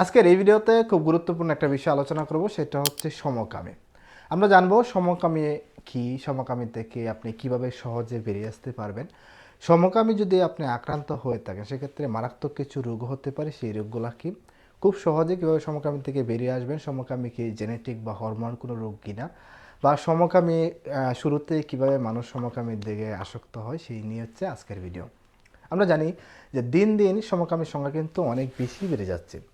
আজকের এই ভিডিওতে খুব গুরুত্বপূর্ণ একটা বিষয় আলোচনা করব, সেটা হচ্ছে সমকামী। আমরা জানব সমকামী কি, সমকামী থেকে আপনি কীভাবে সহজে বেরিয়ে আসতে পারবেন। সমকামী যদি আপনি আক্রান্ত হয়ে থাকেন, সেক্ষেত্রে মারাত্মক কিছু রোগ হতে পারে, সেই রোগগুলো কি? খুব সহজে কীভাবে সমকামী থেকে বেরিয়ে আসবেন? সমকামী কি জেনেটিক বা হরমোন কোনো রোগ কিনা? বা সমকামী শুরুতে কীভাবে মানুষ সমকামীর দিকে আসক্ত হয়, সেই নিয়ে হচ্ছে আজকের ভিডিও। আমরা জানি যে দিন দিন সমকামীর সংখ্যা কিন্তু অনেক বেশি বেড়ে যাচ্ছে।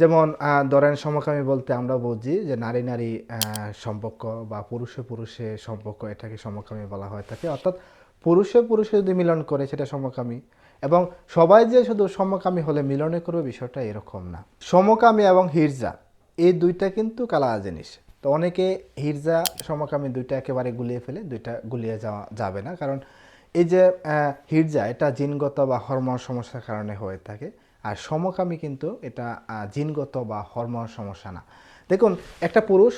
যেমন ধরেন সমকামী বলতে আমরা বুঝি যে নারী নারী সম্পর্ক বা পুরুষে পুরুষে সম্পর্ক এটাকে সমকামী বলা হয়ে থাকে। অর্থাৎ পুরুষে পুরুষে যদি মিলন করে সেটা সমকামী এবং সবাই যে শুধু সমকামী হলে মিলনে করবে বিষয়টা এরকম না। সমকামী এবং হিরজা, এই দুইটা কিন্তু কালা জিনিস। তো অনেকে হিরজা, সমকামী দুইটা একেবারে গুলিয়ে ফেলে, দুইটা গুলিয়ে যাওয়া যাবে না। কারণ এই যে হিরজা এটা জিনগত বা হরমোন সমস্যার কারণে হয়ে থাকে। আর সমকামী কিন্তু এটা জিনগত বা হরমোন সমস্যা না। দেখুন, একটা পুরুষ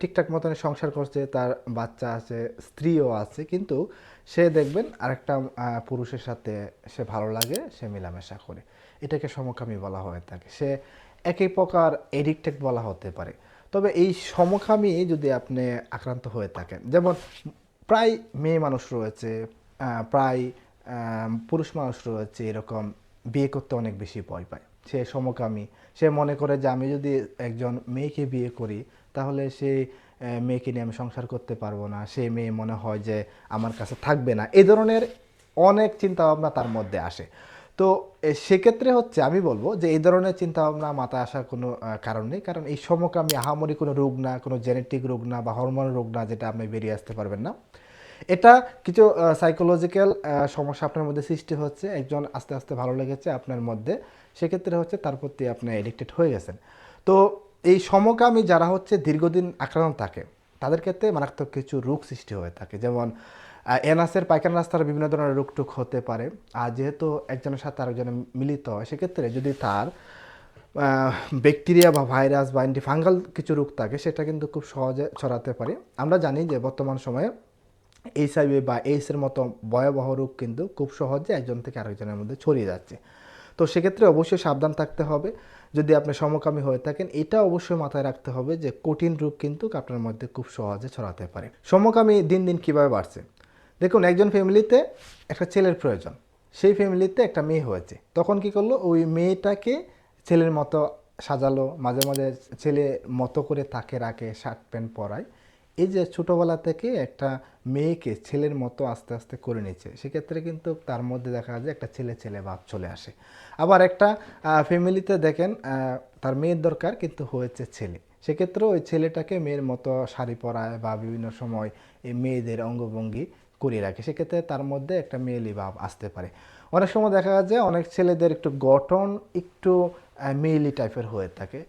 ঠিকঠাক মতন সংসার করছে, তার বাচ্চা আছে, স্ত্রীও আছে, কিন্তু সে দেখবেন আরেকটা পুরুষের সাথে সে ভালো লাগে, সে মেলামেশা করে। এটাকে সমকামী বলা হয়ে থাকে। সে একই প্রকার এডিক্টেড বলা হতে পারে। তবে এই সমকামী যদি আপনি আক্রান্ত হয়ে থাকেন, যেমন প্রায় মেয়ে মানুষ রয়েছে প্রায় পুরুষ মানুষ রয়েছে, এরকম বিয়ে করতে অনেক বেশি ভয় পায়। সে সমকামী, সে মনে করে যে আমি যদি একজন মেয়েকে বিয়ে করি, তাহলে সে মেয়েকে নিয়ে আমি সংসার করতে পারব না। সে মেয়ে মনে হয় যে আমার কাছে থাকবে না। এই ধরনের অনেক চিন্তা ভাবনা তার মধ্যে আসে। তো সেক্ষেত্রে হচ্ছে আমি বলব যে এই ধরনের চিন্তা ভাবনা মাথায় আসার কোনো কারণ নেই। কারণ এই সমকামী, আহামরি কোনো রোগ না, কোনো জেনেটিক রোগ না বা হরমোন রোগ না যেটা আপনি বেরিয়ে আসতে পারবেন না। এটা কিছু সাইকোলজিক্যাল সমস্যা আপনার মধ্যে সৃষ্টি হচ্ছে, একজন আস্তে আস্তে ভালো লেগেছে আপনার মধ্যে, সেক্ষেত্রে হচ্ছে তার প্রতি আপনি এডিক্টেড হয়ে গেছেন। তো এই সমকামী যারা হচ্ছে দীর্ঘদিন আক্রান্ত থাকে, তাদের ক্ষেত্রে মারাত্মক কিছু রোগ সৃষ্টি হয়ে থাকে। যেমন এনাসের পায়খানা রাস্তার বিভিন্ন ধরনের রোগ টুক হতে পারে, আর যেহেতু একজনের সাথে আরেকজনের মিলিত হয়, সেক্ষেত্রে যদি তার ব্যাকটেরিয়া বা ভাইরাস বা অ্যান্টিফাঙ্গাল কিছু রোগ থাকে, সেটা কিন্তু খুব সহজে ছড়াতে পারে। আমরা জানি যে বর্তমান সময়ে এইচআইভি বা এইসের মতো ভয়াবহ রোগ কিন্তু খুব সহজে একজন থেকে আরেকজনের মধ্যে ছড়িয়ে যাচ্ছে। তো সেক্ষেত্রে অবশ্যই সাবধান থাকতে হবে। যদি আপনি সমকামী হয়ে থাকেন, এটা অবশ্যই মাথায় রাখতে হবে যে কঠিন রোগ কিন্তু আপনার মধ্যে খুব সহজে ছড়াতে পারে। সমকামী দিন দিন কীভাবে বাড়ছে? দেখুন, একজন ফ্যামিলিতে একটা ছেলের প্রয়োজন। সেই ফ্যামিলিতে একটা মেয়ে হয়েছে। তখন কি করল? ওই মেয়েটাকে ছেলের মতো সাজালো, মাঝে মাঝে ছেলে মতো করে তাকে রাখে, শার্ট প্যান্ট পরায়। এই যে ছোটোবেলা থেকে একটা মেয়েকে ছেলের মতো আস্তে আস্তে করে নিচ্ছে সেক্ষেত্রে কিন্তু তার মধ্যে দেখা যায় একটা ছেলে ছেলে ভাব চলে আসে। আবার একটা ফ্যামিলিতে দেখেন তার মেয়ের দরকার কিন্তু হয়েছে ছেলে। সেক্ষেত্রে ওই ছেলেটাকে মেয়ের মতো শাড়ি পরায় বা বিভিন্ন সময় এই মেয়েদের অঙ্গভঙ্গি করিয়ে রাখে। সেক্ষেত্রে তার মধ্যে একটা মেয়েলি ভাব আসতে পারে। অনেক সময় দেখা যায় অনেক ছেলেদের একটু গঠন একটু মেয়েলি টাইপের হয়ে থাকে।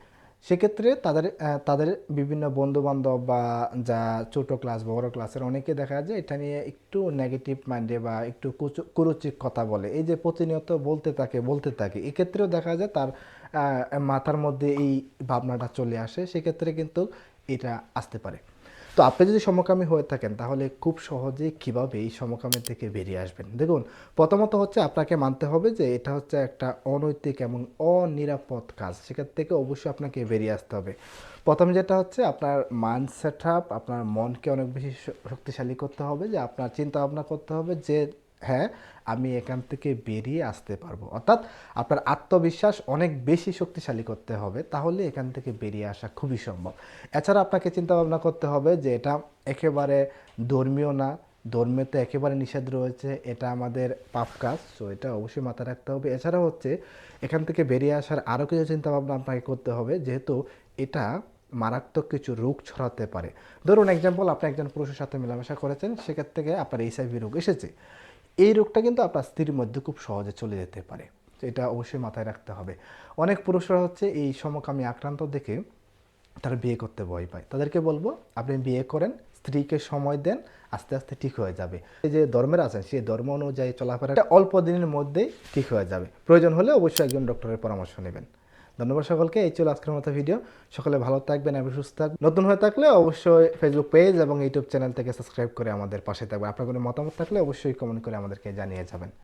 সেক্ষেত্রে তাদের তাদের বিভিন্ন বন্ধুবান্ধব বা যা ছোটো ক্লাস বড় ক্লাসের অনেকে দেখা যায় এটা নিয়ে একটু নেগেটিভ মাইন্ডে বা একটু কুরুচিক কথা বলে। এই যে প্রতিনিয়ত বলতে থাকে বলতে থাকে, এক্ষেত্রেও দেখা যায় তার মাথার মধ্যে এই ভাবনাটা চলে আসে। সেক্ষেত্রে কিন্তু এটা আসতে পারে। তো আপনি যদি সমকামী হয়ে থাকেন, তাহলে খুব সহজে কীভাবে এই সমকামী থেকে বেরিয়ে আসবেন? দেখুন, প্রথমত হচ্ছে আপনাকে মানতে হবে যে এটা হচ্ছে একটা অনৈতিক এবং অনিরাপদ কাজ। সেখান থেকে অবশ্যই আপনাকে বেরিয়ে আসতে হবে। প্রথম যেটা হচ্ছে আপনার মাইন্ড সেট আপ আপনার মনকে অনেক বেশি শক্তিশালী করতে হবে যে আপনার চিন্তা ভাবনা করতে হবে যে হ্যাঁ আমি এখান থেকে বেরিয়ে আসতে পারব। অর্থাৎ আপনার আত্মবিশ্বাস অনেক বেশি শক্তিশালী করতে হবে, তাহলে এখান থেকে বেরিয়ে আসা খুবই সম্ভব। এছাড়া আপনাকে চিন্তা ভাবনা করতে হবে যে এটা একেবারে ধর্মীয় না, ধর্মে তো একেবারে নিষেধ রয়েছে, এটা আমাদের পাপ কাজ সো এটা অবশ্যই মাথায় রাখতে হবে। এছাড়া হচ্ছে, এখান থেকে বেরিয়ে আসার আরও কিছু চিন্তাভাবনা আপনাকে করতে হবে, যেহেতু এটা মারাত্মক কিছু রোগ ছড়াতে পারে। ধরুন এক্সাম্পল আপনি একজন পুরুষের সাথে মেলামেশা করেছেন, সেক্ষেত্রে থেকে আপনার এইচআইভি রোগ এসেছে। এই রোগটা কিন্তু আপনার স্ত্রীর মধ্যে খুব সহজে চলে যেতে পারে। এটা অবশ্যই মাথায় রাখতে হবে। অনেক পুরুষরা হচ্ছে এই সমকামী আক্রান্ত দেখে তারা বিয়ে করতে ভয় পায়। তাদেরকে বলব, আপনি বিয়ে করেন, স্ত্রীকে সময় দেন, আস্তে আস্তে ঠিক হয়ে যাবে। যে ধর্মের আছেন, সেই ধর্ম অনুযায়ী চলাফেরাটা অল্প দিনের মধ্যেই ঠিক হয়ে যাবে। প্রয়োজন হলে অবশ্যই একজন ডক্টরের পরামর্শ নেবেন। ধন্যবাদ সকলকে। এই ছিল আজকের মতো ভিডিও। সকলে ভালো থাকবেন এবং সুস্থ থাকবেন নতুন হয়ে থাকলে অবশ্যই ফেসবুক পেজ এবং ইউটিউব চ্যানেল থেকে সাবস্ক্রাইব করে আমাদের পাশে থাকবেন আপনার কোনো মতামত থাকলে অবশ্যই কমেন্ট করে আমাদেরকে জানিয়ে যাবেন।